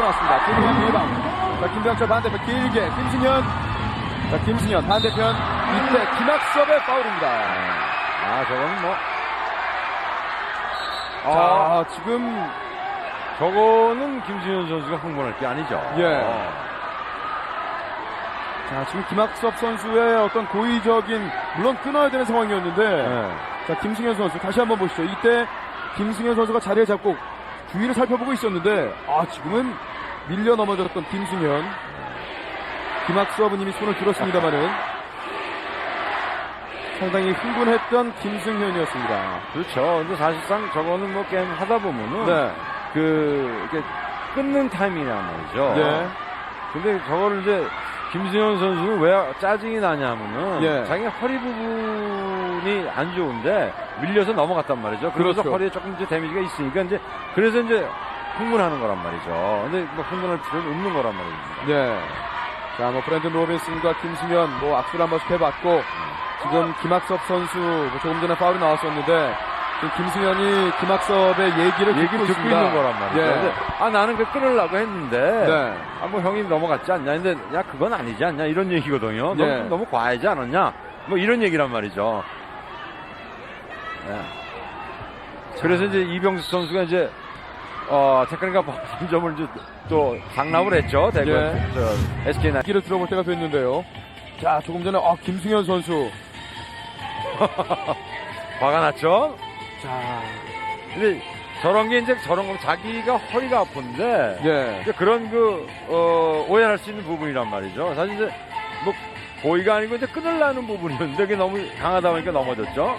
나왔습니다. 김승현 리바운드. 자, 김병철 반대편 길게. 김승현. 자, 김승현 반대편. 이때 김학섭의 파울입니다. 아, 저건 뭐. 아, 자, 지금 저거는 김승현 선수가 흥분할 게 아니죠. 예. 어. 자, 지금 김학섭 선수의 어떤 고의적인 물론 끊어야 되는 상황이었는데 네. 자, 김승현 선수 다시 한번 보시죠. 이때 김승현 선수가 자리에 잡고 주위를 살펴보고 있었는데 아, 지금은 밀려 넘어졌던 김승현. 김학섭은 이미 손을 들었습니다만은 상당히 흥분했던 김승현이었습니다. 그렇죠. 근데 사실상 저거는 뭐 게임 하다 보면은 네. 그 이렇게 끊는 타이밍이란 말이죠. 예. 근데 저거를 이제 김승현 선수는 왜 짜증이 나냐면은 예. 자기 허리 부분이 안 좋은데 밀려서 넘어갔단 말이죠. 그래서 그렇죠. 허리에 조금 이제 데미지가 있으니까 이제 그래서 이제 흥분하는 거란 말이죠. 근데 뭐 흥분할 필요는 없는 거란 말입니다. 네. 자, 뭐 브랜든 로빈슨과 김승현 뭐 악수를 한 번씩 해봤고 지금 김학섭 선수 뭐 조금 전에 파울이 나왔었는데 지금 김승현이 김학섭의 얘기를 얘기를 듣고, 듣고. 있는 거란 말이죠. 예. 근데 아 나는 그 끊으려고 했는데 네. 아뭐 형이 넘어갔지 않냐 근데 야 그건 아니지 않냐 이런 얘기거든요 너무, 예. 너무 과하지 않았냐 뭐 이런 얘기란 말이죠 예. 그래서 이제 이병수 선수가 이제 어 테크니까 한 점을 이제 또 상납을 했죠 대구 예. 저 SK 나 얘기를 들어볼 때가 됐는데요. 자, 조금 전에 아, 김승현 선수. 화가 났죠 자, 근데 저런 게 이제 저런 거 자기가 허리가 아픈데 예. 이제 그런 그, 어, 오해할 수 있는 부분이란 말이죠. 사실 이제, 뭐, 고의가 아니고 이제 끊으려는 부분이었는데, 그게 너무 강하다 보니까 넘어졌죠.